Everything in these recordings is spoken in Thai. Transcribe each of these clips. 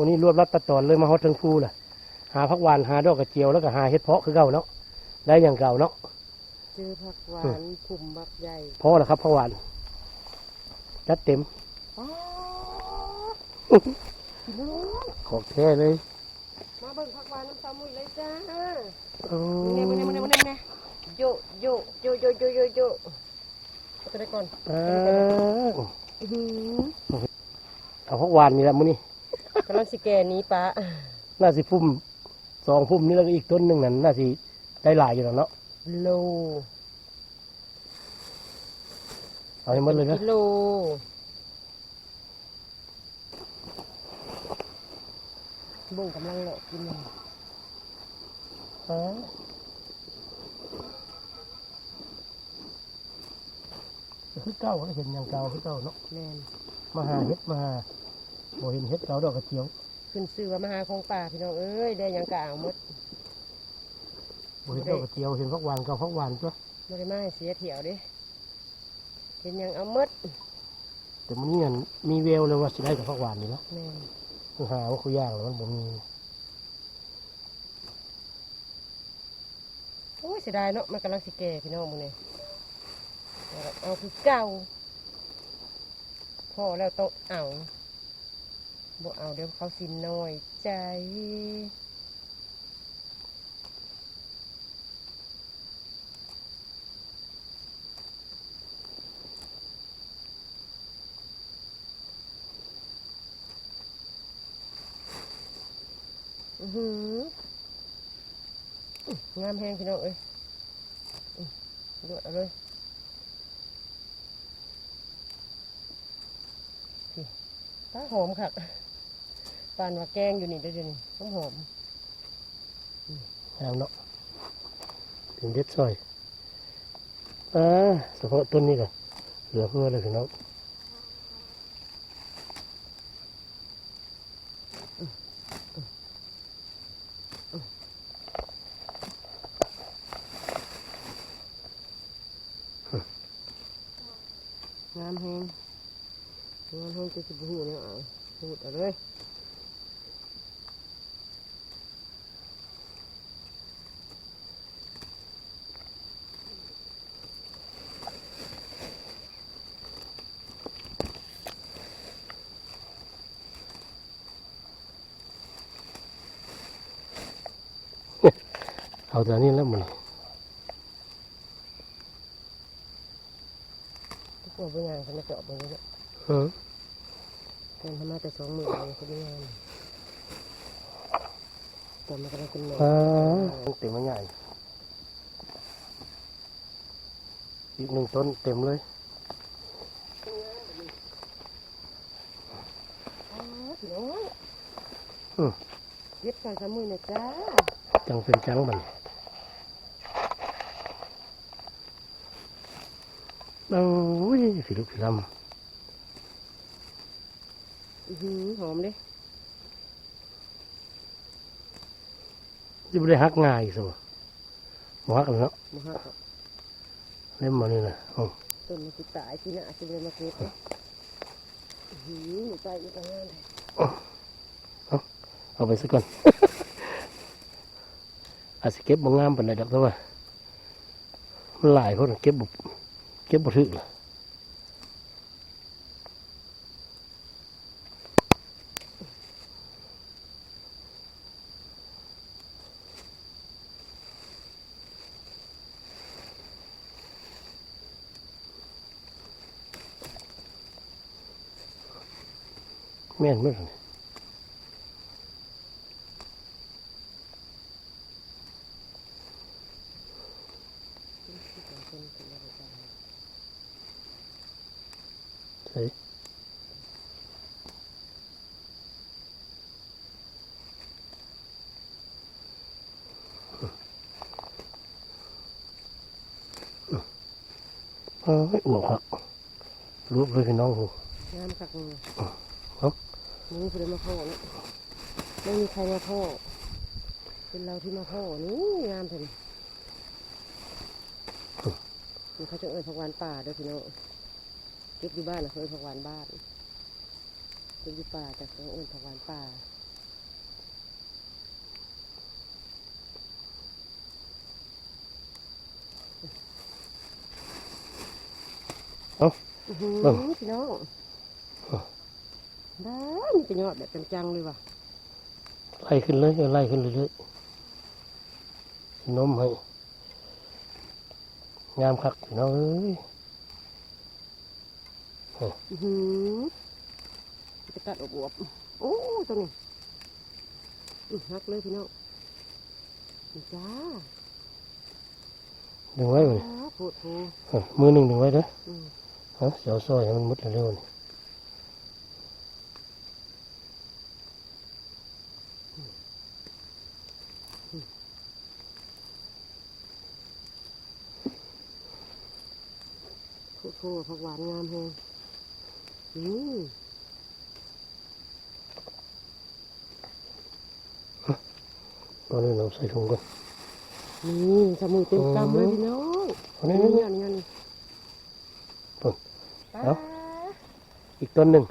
วันนี้รวบรัดตัดตอนเลยมาฮอดทั้งภูแหละหาพักหวานหาดอกกระเจียวแล้วก็หาเห็ดเพาะคือเก่าเนาะได้อย่างเก่าเนาะเจอผักหวานผุ่มบักใหญ่พอแล้วครับพักหวานจัดเต็มอ๋อพี่น้องของแท้เลย มาเบิ่งผักหวานน้ำสามุยเลยจ้าโอ้เนี่ยเนี่ยเนี่ยเนี่ยเนี่ยโยโยโยโยโยโยโยเอาตัวไหนก่อนอ่าอื้อหือเอาพักหวานนี่แหละมื้อนี้ กำลังสิแกนี้ปะน่าสิพุ่มสองพุ่มนี่แล้วก็อีกต้นหนึ่งนั่นน่าสิได้หลายอยู่แล้วเนาะโลเอาให้หมดเลยนะกิโลบุ้งกำลังเหลาะกินอยู่อ่าคือเก่าเห็นอย่างเก่าคือเก่าเนาะแม่นมาหาเห็ดมาหา บ่เห็นเห็ดเก่าดอกกระเจียวขึ้นซื้อว่ามหาของป่าพี่น้องเอ้ยได้หยังกะเอาหมดบ่เห็นดอกกระเจียวเห็นพักหวานเก่าพักหวานจ้ะไม่ได้มาให้เสียเที่ยวเดิเห็นหยังเอาหมดแต่มันนี่มีแววเลยว่าสิได้กับพักหวานนี่เนาะแม่นคือหาว่าคุยยากแล้วมันบ่มีโอ้ยเสียดายเนาะมันกำลังสิแก่พี่น้องมึงเนี่ยเอาคือเก่าพอแล้วต้องเอา บ่เอาเดี๋ยวเขาสินน้อยใจ อือหืองามแห้งพี่น้องเอ้ยดวดเอาเลยพี่ตาหอมค่ะ ปานว่าแกงอยู่นี่เด้อเดี๋ยวนี้หอมหอมงามเนาะถึงเด็ดซอยอ่าเฉพาะต้นนี้ก็เหลือเพื่อเลยพี่น้องงามแห้งงามแห้งจะสิบหูเนี่ยเอาพูดเอาเลย เอาแต่นี้แล้วมันทุกคนเป็นงานเขามาเจาะบนนี้เนี่ยเออเงินทำมาแต่สองหมื่นเลยเขาเป็นงานแต่มันกำลังเป็นแม่อ่าเต็มมาใหญ่อีกหนึ่งต้นเต็มเลยอ๋อพี่น้องอืมเย็บกันสามหมื่นนะจ้าจังเป็นจังบัดน โอ้ยผีลูกผีลอือหือหอมเลยำจะไม่ได้หักง่ายสิบ่บ่หักแล้วเนาะมาหักเอาเล่มมานี่นะอ๋อต้นมันคือตายที่น่ะจะเลยมาเก็บเลยอื้อหือหนูใจมันก็งานเลยเอาไปสักก่อนอาจจะเก็บบ่งามปานใดดอกแต่ว่ามันหลายคนเก็บบ่ เก็บบ่ถึกล่ะแม่นมั้ย ใช่เอ้ยอ้วกครับรูปเลยพี่น้องผมงามคักเลยเอ้าไม่มีใครมาพ่อนี่ไม่มีใครมาพ่อ เป็นเราที่มาพ่อนี่งามเถอะเขาจะเอ่ยผักวานป่าเด้วยพี่น้อง เก็บอยู่บ้านนะเขาเอ้นผักหวานบ้านเก็บอยู่ป่าแต่เขาอ้นผักหวานป่าเอ้า อื้อหือเบิ่ง พี่น้องบ้านจะยอดแบบจังๆเลยว่ะไล่ขึ้นเลยเออไล่ขึ้นเรื่อยๆสิน้มให้งามคักพี่น้องเอ้ย หือจะกัดอบอวบๆโอ้ตัวนี้อื้อฮักเลยพี่น้องนี่จ้าดึงไว้มันอ้าโผดโผเออมือหนึ่งดึงไว้เด้ออืมฮะเสียวซอยให้มันมุดเร็วๆนี่โผดโผผักหวานงามแฮงอืม ตอนนี้เราใส่ถุงก่อนนี่สมุนเต็มกำเลยพี่น้องเอานี่นี่นี่นี่นี่นี่ปุ่นป้าเอาอีกต้นหนึ่ง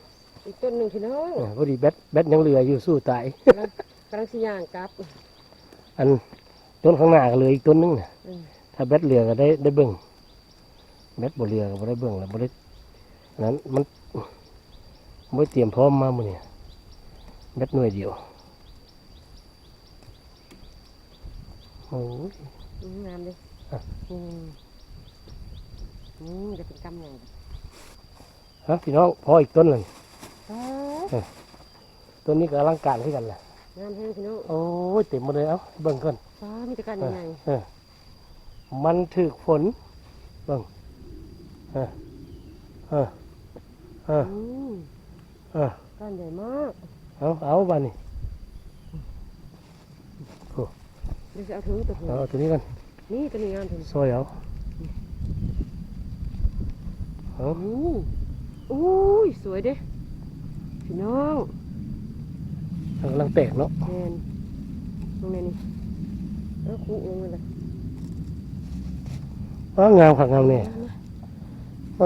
อีกต้นหนึ่งพี่น้องอ่าพอดีแบตแบตยังเหลืออยู่สู้ตายกำลังกำลังสิย่างกลับ อันต้นข้างหน้าก็เหลืออีกต้นหนึงน่ะอืมถ้าแบตเหลือก็ได้ได้เบิ่งแบตบ่เหลือก็บ่ได้เบิ่งแล้วบ่ได้อันนั้นมันบ่ ได้เตรียมพร้อมมามื้อนี้แบตหน่วยเดียวโอ้ยอืมงามเลยอะอืมอืมจะเป็นกำยังฮะพี่น้องพออีกต้นหนึ่งป้าต้นนี้ก็อลังการคือกันแหละงามแห้งพี่น้องโอ้ยเต็มหมดเลยเอ้าเบิ่งก่อนป้ามีแต่การเอยังอไงเออมันถึกฝนเบิ่งเออเออเอออืม เออก้านใหญ่มาก เอาเอาบ้านนี่เดี๋ยวจะเอาถึงตัวหัวเอาตัวนี้กันนี่ตัวนี้งามถึงซอยเอาเอาอืมอุ้ยสวยเด้พี่น้องมันกำลังแตกเนาะแมนตรงนี้นี่แล้วคุลงมาเลยว้างามขักงามเนี่ยเอ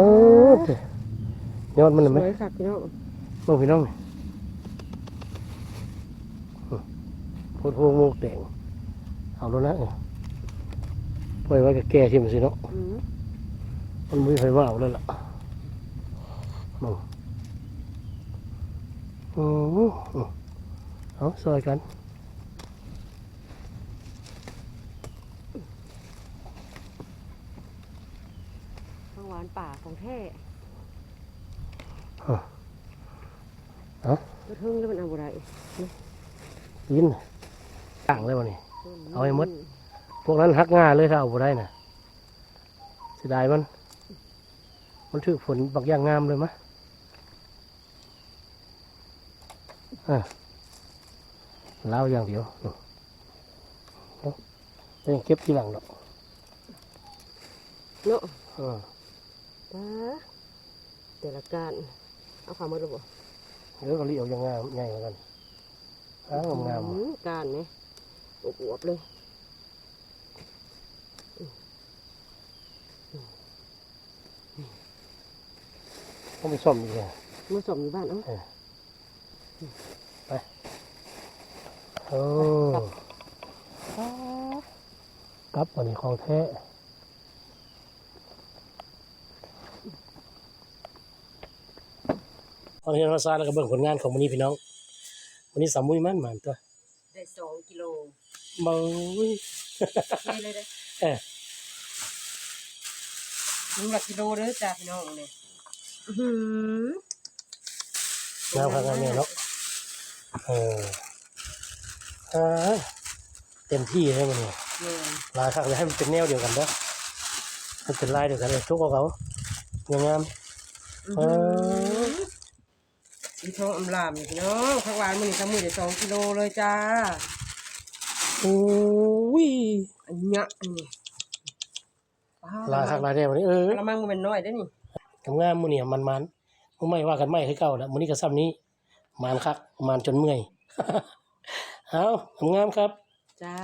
อเด้อยอดมันสเห็นไหมวยค่ะพี่น้อง มองพี่น้องนี่โพดโพงโมกแตงเอาแล้วนะเออปล่อยไว้กับแก่ชิมสิเนาะอืมมันไม่เคยว่าเอาแล้วล่ะมองอืมเอาซอยกันข้าวหวานป่าของแท้อะ เอากระเทิงแล้วมันเอาอะไรยินต่างเลยวันนี้เอาให้หมด พวกนั้นหักง่าเลยถ้าเอาไปได้น่ะเสียดายมัน มันถือฝนบักอย่างงามเลยมะอะเล่าวอย่างเดียวอืมเอาไม่ต้องเก็บทีหลังหรอกเนาะอ่าป้าแต่ละการ เอาความมาดูบ่เดี๋ยวก็รีเอาอย่างงามใหญ่เหมือนกันอ้าวงามอืมการไหมอวบๆเลยๆต้องไปซ่อมอีกเลยมาสมอยู่บ้านเอ้าโอ้ป้ากับอันนี้ของแท้ ตอนนี้เราซาแล้วก็เบิ่งผลงานของวันนี้พี่น้องวันนี้สามมุ้ยมันหมันตัวได้สองกิโลเบ้ยเท่เลยเด้อเออน้ำหนักกิโลเด้อจ้าพี่น้องเนี่ยอื้อหือน้ำข้างในเนี่ยเนาะเอออ่าเต็มที่เลยมันเนี่ยแม่นลายข้างเลยให้มันเป็นแนวเดียวกันเด้อมันเป็นลายเดียวกันเลยทุกของเขาอย่างงามเออ อีทองอำลามนี่พี่น้องผักหวานมันนี่ทำมือได้สองกิโลเลยจ้าโอ้ยอันเนี้ยอันนี้ป้ลายข้างลายแดงวันนี้เออกระมังมันเป็นน้อยได้อนี่ทำงามมือเนี่ยมันมันมือไม่ว่ากันไม่คือเก่าแล้วมือนี้ก็ซ้ำนี้มันคักมันจนเมื่อย เอาทำงามครับ จ้า